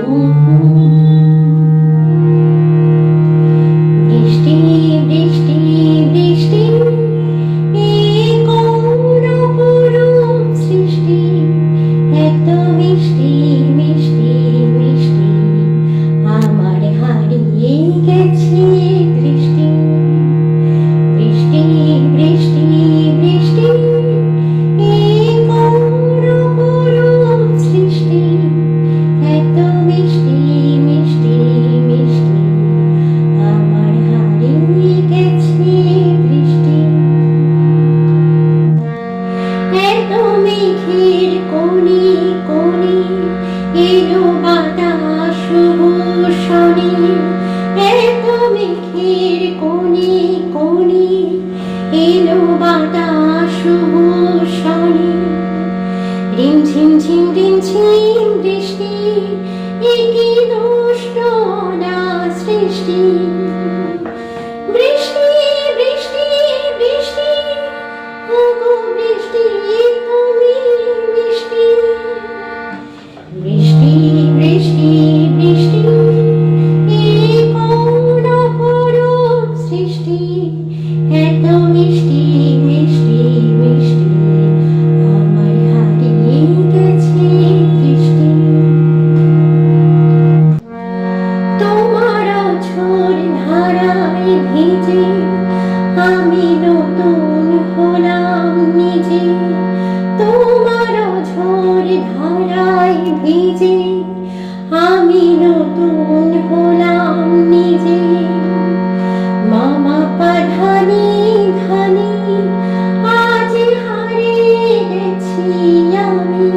Ooh. বাতাস শুভ শনি। রিম ঝিম ঝিম, রিম ঝিম বৃষ্টি একি দুষ্ট না সৃষ্টি। বৃষ্টি বৃষ্টি বৃষ্টি, ওগো বৃষ্টি তুমি বৃষ্টি। বৃষ্টি এত মিষ্টি তোমার ঝোর ধরায় ভিজে আমি নতুন হলাম নিজে। মামা পাধানি ধানি, আজ হারিয়ে গেছি আমি।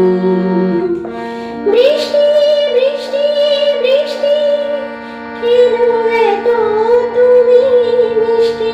বৃষ্টি বৃষ্টি বৃষ্টি, কেন এত তুমি মিষ্টি?